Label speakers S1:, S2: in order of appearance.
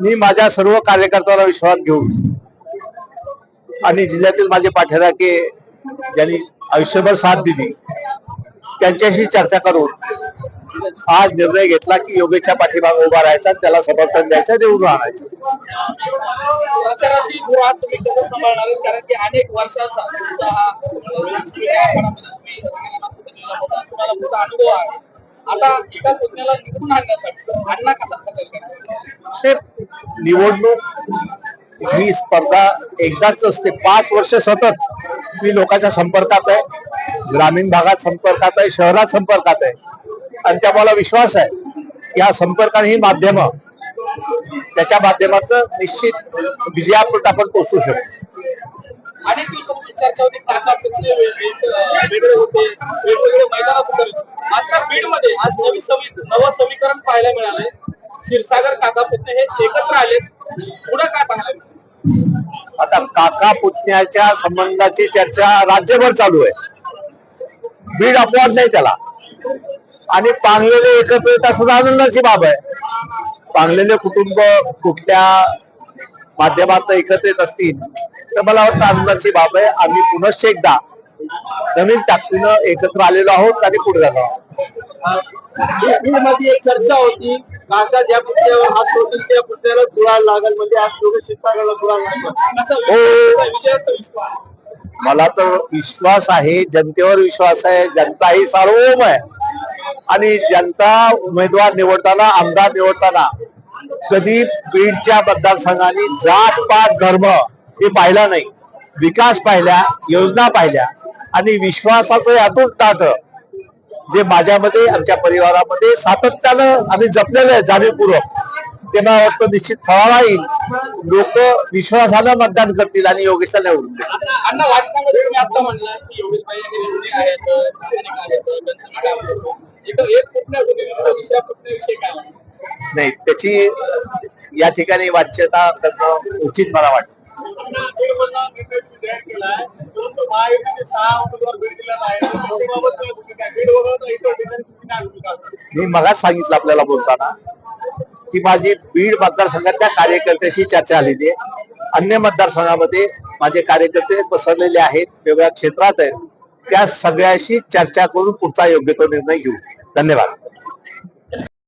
S1: मी माझ्या सर्व कार्यकर्त्याला विश्वास घेऊन आणि जिल्ह्यातील माझे पाठराके ज्यांनी आयुष्यभर साथ दिली त्यांच्याशी चर्चा करून आज निर्णय घेतला की योगेशच्या पाठीमागे उभा राहायचा त्याला समर्थन द्यायचं
S2: देऊन राहायचं कारण की अनेक वर्षांचा आता एका पुतण्याला निवडून आणण्यासाठी अण्णा कसा प्रचार
S1: निवडणूक ही स्पर्धा एकदाच असते पाच वर्ष सतत मी लोकांच्या संपर्कात आहे. ग्रामीण भागात संपर्कात आहे शहरात संपर्कात आहे. आणि त्या मला विश्वास आहे की या संपर्काने ही माध्यम त्याच्या माध्यमातून निश्चित विजयापर्यंत आपण पोहोचू शकतो.
S2: अनेक दिवसांपूर्वी चर्चा होती काका पुतणे वेगळे होते वेगवेगळे मैदानात उतरले. मात्र बीड आज नवी समी नवं समीकरण पाहायला मिळालंय. क्षीरसागर काका पुतणे हे एकत्र आले पुढे काय पाहायला मिळालं?
S1: आता काका पुतण्याच्या संबंधाची चर्चा राज्यभर चालू आहे. बीड अपवाद नाही त्याला. आणि पांगलेले एकत्र येत असणं आनंदाची बाब आहे. पांगलेले कुटुंब कुठल्या माध्यमात एकत्र येत असतील तर मला वाटतं आनंदाची बाब आहे. आम्ही पुनश्च एकदा नवीन ताकदीनं एकत्र आलेलो आहोत आणि पुढे जातो
S2: मध्ये एक चर्चा होती. काका ज्या पुतळ्यावर हात सोडतील त्या पुतळ्याला गुळाला लागल. म्हणजे आज दोघं लागलं. असं
S1: हो. मला तर विश्वास आहे जनतेवर विश्वास आहे जनता ही सार्वभौम आहे. आणि जनता उमेदवार निवडताना आमदार निवडताना कधी बीडच्या मतदारसंघाने जात पात धर्म हे पाहिला नाही. विकास पाहिल्या योजना पाहिल्या. आणि विश्वासाचं यातून ताट जे माझ्यामध्ये आमच्या परिवारामध्ये सातत्यानं आम्ही जपलेलं आहे जाणीवपूर्वक. ते मला वाटतं निश्चित फळाला येईल. लोक विश्वासानं मतदान करतील आणि योगेशला निवडून
S2: हे?
S1: नाही त्याची या ठिकाणी वाच्यता करणं उचित मला वाटतं. मी मगाच सांगितलं आपल्याला बोलताना की माझी बीड मतदारसंघातल्या कार्यकर्त्याशी चर्चा झालेली आहे. अन्य मतदारसंघामध्ये माझे कार्यकर्ते पसरलेले आहेत वेगवेगळ्या क्षेत्रात आहेत. त्या सगळ्याशी चर्चा करून पुढचा योग्य तो निर्णय घेऊ. धन्यवाद.